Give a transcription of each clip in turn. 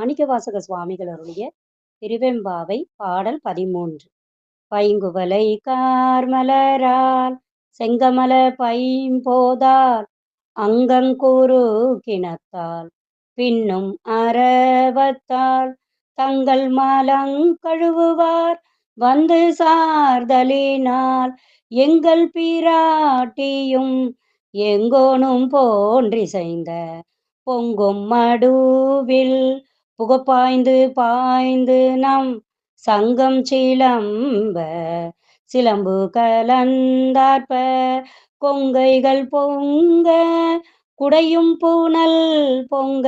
மாணிக்கவாசக சுவாமிகளுடைய திருவெம்பாவை பாடல் பதிமூன்று. பைங்குவலை கார்மலரால் செங்கமல பைம்போதால் அங்கங்கூறு கிணத்தால் பின்னும் அரவத்தால் தங்கள் மலங் கழுவுவார் வந்து சார்தலினால் எங்கள் பிராட்டியும் எங்கோனும் போன்றிசைந்த பொங்கும் மடுவில் புகப்பாய்ந்து பாய்ந்து நம் சங்கம் சிலம்ப சிலம்பு கலந்தார்ப்ப கொங்கைகள் பொங்க குடையும் பூனல் பொங்க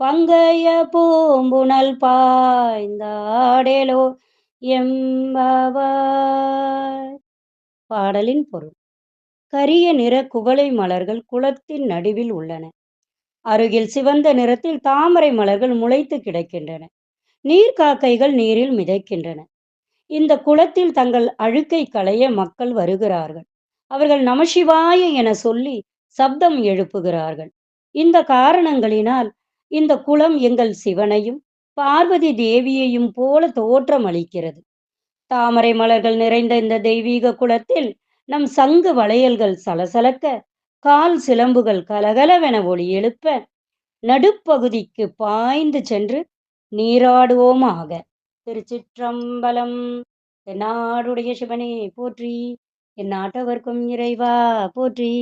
பங்கைய பூம்புணல் பாய்ந்தாடேலோ எம்பவாய் பாடலின் பொருள். கரிய நிற குவளை மலர்கள் குளத்தின் நடுவில் உள்ளன. அருகில் சிவந்த நிறத்தில் தாமரை மலர்கள் முளைத்து கிடக்கின்றன. நீர்க்காக்கைகள் நீரில் மிதக்கின்றன. இந்த குளத்தில் தங்கள் அழுக்கை களைய மக்கள் வருகிறார்கள். அவர்கள் நமசிவாய என சொல்லி சப்தம் எழுப்புகிறார்கள். இந்த காரணங்களினால் இந்த குளம் எங்கள் சிவனையும் பார்வதி தேவியையும் போல தோற்றம் அளிக்கிறது. தாமரை மலர்கள் நிறைந்த இந்த தெய்வீக குளத்தில் நம் சங்கு வளையல்கள் சலசலக்க கால் சிலம்புகள் கலகலவென ஒளி எழுப்ப நடுப்பகுதிக்கு பாய்ந்து சென்று நீராடுவோமாக. திருச்சிற்றம்பலம் என் நாடுடைய சிவனே போற்றி. என் நாட்டவர்க்கும் இறைவா போற்றி.